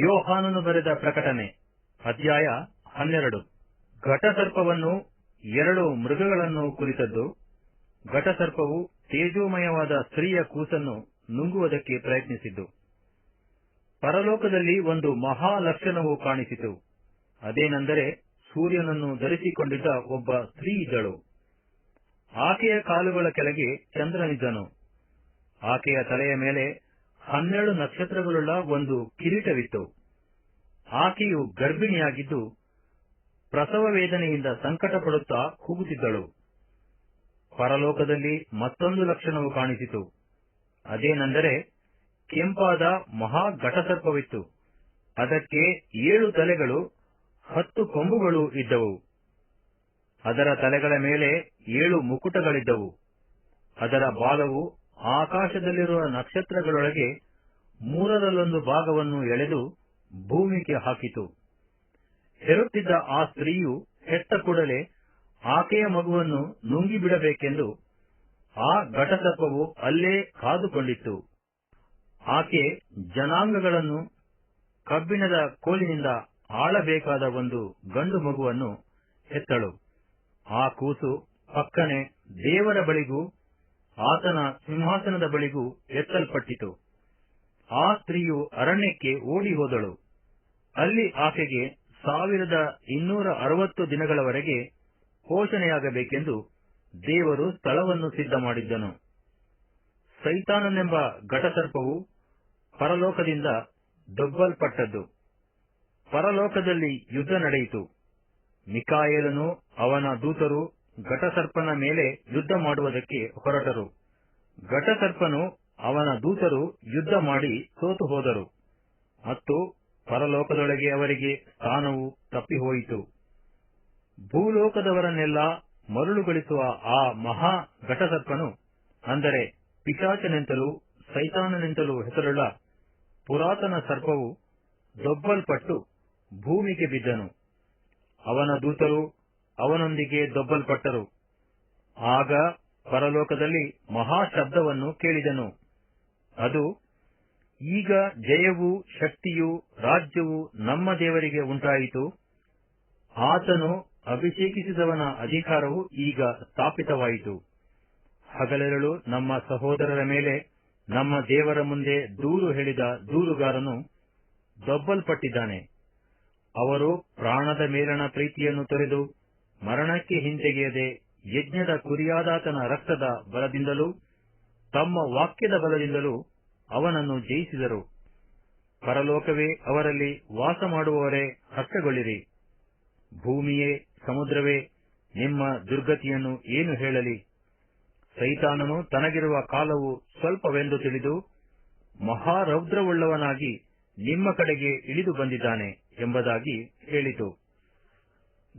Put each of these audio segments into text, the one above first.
ಯೋಹಾನನು ಬರೆದ ಪ್ರಕಟಣೆ. ಅಧ್ಯಾಯ ಹನ್ನೆರಡು. ಘಟಸರ್ಪವನ್ನು ಎರಡು ಮೃಗಗಳನ್ನು ಕುರಿತದ್ದು. ಘಟಸರ್ಪವು ತೇಜೋಮಯವಾದ ಸ್ತ್ರೀಯ ಕೂಸನ್ನು ನುಂಗುವುದಕ್ಕೆ ಪ್ರಯತ್ನಿಸಿದ್ದು. ಪರಲೋಕದಲ್ಲಿ ಒಂದು ಮಹಾಲಕ್ಷಣವು ಕಾಣಿಸಿತು. ಅದೇನೆಂದರೆ ಸೂರ್ಯನನ್ನು ಧರಿಸಿಕೊಂಡಿದ್ದ ಒಬ್ಬ ಸ್ತ್ರೀ ಇದ್ದಳು. ಆಕೆಯ ಕಾಲುಗಳ ಕೆಳಗೆ ಚಂದ್ರನಿದ್ದನು. ಆಕೆಯ ತಲೆಯ ಮೇಲೆ ಹನ್ನೆರಡು ನಕ್ಷತ್ರಗಳುಳ್ಳ ಒಂದು ಕಿರೀಟವಿತ್ತು. ಆಕೆಯು ಗರ್ಭಿಣಿಯಾಗಿದ್ದು ಪ್ರಸವ ವೇದನೆಯಿಂದ ಸಂಕಟ ಪಡುತ್ತಾ ಕೂಗುತ್ತಿದ್ದಳು. ಪರಲೋಕದಲ್ಲಿ ಮತ್ತೊಂದು ಲಕ್ಷಣವು ಕಾಣಿಸಿತು. ಅದೇನೆಂದರೆ ಕೆಂಪಾದ ಮಹಾ ಘಟಸರ್ಪವಿತ್ತು. ಅದಕ್ಕೆ ಏಳು ತಲೆಗಳು, ಹತ್ತು ಕೊಂಬುಗಳು ಇದ್ದವು. ಅದರ ತಲೆಗಳ ಮೇಲೆ ಏಳು ಮುಕುಟಗಳಿದ್ದವು. ಅದರ ಬಾಲವು ಆಕಾಶದಲ್ಲಿರುವ ನಕ್ಷತ್ರಗಳೊಳಗೆ ಮೂರರಲ್ಲೊಂದು ಭಾಗವನ್ನು ಎಳೆದು ಭೂಮಿಗೆ ಹಾಕಿತು. ಹೆರುತ್ತಿದ್ದ ಆ ಸ್ತ್ರೀಯು ಹೆತ್ತ ಕೂಡಲೇ ಆಕೆಯ ಮಗುವನ್ನು ನುಂಗಿಬಿಡಬೇಕೆಂದು ಆ ಘಟಸರ್ಪವು ಅಲ್ಲೇ ಕಾದುಕೊಂಡಿತ್ತು. ಆಕೆ ಜನಾಂಗಗಳನ್ನು ಕಬ್ಬಿಣದ ಕೋಲಿನಿಂದ ಆಳಬೇಕಾದ ಒಂದು ಗಂಡು ಮಗುವನ್ನು ಹೆತ್ತಳು. ಆ ಕೂಸು ಪಕ್ಕನೆ ದೇವರ ಬಳಿಗೂ ಆತನ ಸಿಂಹಾಸನದ ಬಳಿಗೂ ಎತ್ತಲ್ಪಟ್ಟಿತು. ಆ ಸ್ತ್ರೀಯು ಅರಣ್ಯಕ್ಕೆ ಓಡಿ ಹೋದಳು. ಅಲ್ಲಿ ಆಕೆಗೆ ಸಾವಿರದ ಇನ್ನೂರ ಅರವತ್ತು ದಿನಗಳವರೆಗೆ ಪೋಷಣೆಯಾಗಬೇಕೆಂದು ದೇವರು ಸ್ಥಳವನ್ನು ಸಿದ್ಧ ಮಾಡಿದ್ದನು ಸೈತಾನನೆಂಬ ಘಟಸರ್ಪವು ಪರಲೋಕದಿಂದ ದೊಬ್ಬಲ್ಪಟ್ಟದ್ದು. ಪರಲೋಕದಲ್ಲಿ ಯುದ್ಧ ನಡೆಯಿತು. ಮಿಕಾಯೇಲನು ಅವನ ದೂತರು ಘಟಸರ್ಪನ ಮೇಲೆ ಯುದ್ಧ ಮಾಡುವುದಕ್ಕೆ ಹೊರಟರು. ಘಟಸರ್ಪನು ಅವನ ದೂತರು ಯುದ್ಧ ಮಾಡಿ ಸೋತು ಹೋದರು. ಮತ್ತು ಪರಲೋಕದೊಳಗೆ ಅವರಿಗೆ ಸ್ಥಾನವು ತಪ್ಪಿಹೋಯಿತು. ಭೂಲೋಕದವರನ್ನೆಲ್ಲ ಮರುಳುಗೊಳಿಸುವ ಆ ಮಹಾ ಘಟಸರ್ಪನು, ಅಂದರೆ ಪಿಶಾಚನೆಂತಲೂ ಸೈತಾನನೆಂತಲೂ ಹೆಸರುಳ್ಳ ಪುರಾತನ ಸರ್ಪವು ದೊಬ್ಬಲ್ಪಟ್ಟು ಭೂಮಿಗೆ ಬಿದ್ದನು. ಅವನ ದೂತರು ಅವನೊಂದಿಗೆ ದೊಬ್ಬಲ್ಪಟ್ಟರು. ಆಗ ಪರಲೋಕದಲ್ಲಿ ಮಹಾ ಶಬ್ದವನ್ನು ಕೇಳಿದನು. ಅದು, ಈಗ ಜಯವು, ಶಕ್ತಿಯು, ರಾಜ್ಯವು ನಮ್ಮ ದೇವರಿಗೆ ಉಂಟಾಯಿತು. ಆತನು ಅಭಿಷೇಕಿಸಿದವನ ಅಧಿಕಾರವು ಈಗ ಸ್ಥಾಪಿತವಾಯಿತು. ಹಗಲೆರಳು ನಮ್ಮ ಸಹೋದರರ ಮೇಲೆ ನಮ್ಮ ದೇವರ ಮುಂದೆ ದೂರು ಹೇಳಿದ ದೂರುಗಾರನು ದೊಬ್ಬಲ್ಪಟ್ಟಿದ್ದಾನೆ. ಅವರು ಪ್ರಾಣದ ಮೇಲಣ ಪ್ರೀತಿಯನ್ನು ತೊರೆದು ಮರಣಕ್ಕೆ ಹಿಂತೆಗೆಯದೆ ಯಜ್ಞದ ಕುರಿಯಾದಾತನ ರಕ್ತದ ಬಲದಿಂದಲೂ, ತಮ್ಮ ವಾಕ್ಯದ ಬಲದಿಂದಲೂ ಅವನನ್ನು ಜಯಿಸಿದರು. ಪರಲೋಕವೇ ಅವರಲ್ಲಿ ವಾಸ ಮಾಡುವವರೇ ಹರ್ಷಗೊಳ್ಳಿರಿ ಭೂಮಿಯೇ, ಸಮುದ್ರವೇ, ನಿಮ್ಮ ದುರ್ಗತಿಯನ್ನು ಏನು ಹೇಳಲಿ? ಸೈತಾನನು ತನಗಿರುವ ಕಾಲವು ಸ್ವಲ್ಪವೆಂದು ತಿಳಿದು, ಮಹಾರೌದ್ರವುಳ್ಳವನಾಗಿ ನಿಮ್ಮ ಕಡೆಗೆ ಇಳಿದು ಬಂದಿದ್ದಾನೆ ಎಂಬುದಾಗಿ ಹೇಳಿತು.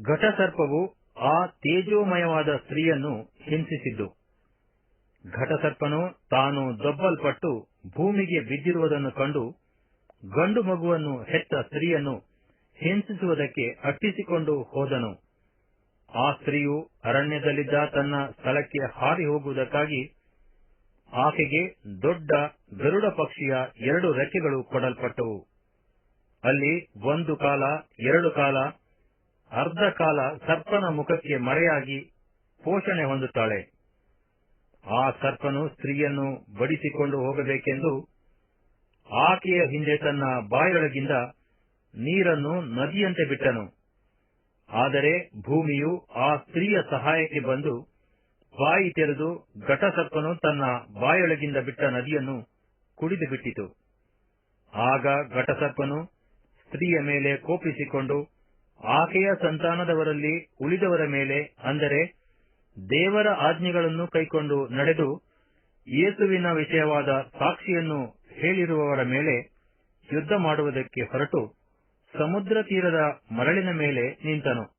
ಘಟಸರ್ಪವು ಆ ತೇಜೋಮಯವಾದ ಸ್ತ್ರೀಯನ್ನು ಹಿಂಸಿಸಿದ್ದು. ಘಟಸರ್ಪನು ತಾನು ದೊಬ್ಬಲ್ಪಟ್ಟು ಭೂಮಿಗೆ ಬಿದ್ದಿರುವುದನ್ನು ಕಂಡು ಗಂಡು ಮಗುವನ್ನು ಹೆತ್ತ ಸ್ತ್ರೀಯನ್ನು ಹಿಂಸಿಸುವುದಕ್ಕೆ ಅಟ್ಟಿಸಿಕೊಂಡು ಹೋದನು. ಆ ಸ್ತ್ರೀಯು ಅರಣ್ಯದಲ್ಲಿದ್ದ ತನ್ನ ಸ್ಥಳಕ್ಕೆ ಹಾರಿ ಹೋಗುವುದಕ್ಕಾಗಿ ಆಕೆಗೆ ದೊಡ್ಡ ಗರುಡ ಪಕ್ಷಿಯ ಎರಡು ರೆಕ್ಕೆಗಳು ಕೊಡಲ್ಪಟ್ಟವು. ಅಲ್ಲಿ ಒಂದು ಕಾಲ, ಎರಡು ಕಾಲ ಅರ್ಧ ಕಾಲ ಸರ್ಪನ ಮುಖಕ್ಕೆ ಮರೆಯಾಗಿ ಪೋಷಣೆ ಹೊಂದುತ್ತಾಳೆ. ಆ ಸರ್ಪನು ಸ್ತ್ರೀಯನ್ನು ಬಡಿಸಿಕೊಂಡು ಹೋಗಬೇಕೆಂದು ಆಕೆಯ ಹಿಂದೆ ತನ್ನ ಬಾಯೊಳಗಿಂದ ನೀರನ್ನು ನದಿಯಂತೆ ಬಿಟ್ಟನು. ಆದರೆ ಭೂಮಿಯು ಆ ಸ್ತ್ರೀಯ ಸಹಾಯಕ್ಕೆ ಬಂದು ಬಾಯಿ ತೆರೆದು ಘಟಸರ್ಪನು ತನ್ನ ಬಾಯೊಳಗಿಂದ ಬಿಟ್ಟ ನದಿಯನ್ನು ಕುಡಿದು ಬಿಟ್ಟಿತು. ಆಗ ಘಟಸರ್ಪನು ಸ್ತ್ರೀಯ ಮೇಲೆ ಕೋಪಿಸಿಕೊಂಡು ಆಕೆಯ ಸಂತಾನದವರಲ್ಲಿ ಉಳಿದವರ ಮೇಲೆ, ಅಂದರೆ ದೇವರ ಆಜ್ಞೆಗಳನ್ನು ಕೈಕೊಂಡು ನಡೆದು ಯೇಸುವಿನ ವಿಷಯವಾದ ಸಾಕ್ಷಿಯನ್ನು ಹೇಳಿರುವವರ ಮೇಲೆ ಯುದ್ಧ ಮಾಡುವುದಕ್ಕೆ ಹೊರಟು ಸಮುದ್ರ ತೀರದ ಮರಳಿನ ಮೇಲೆ ನಿಂತನು.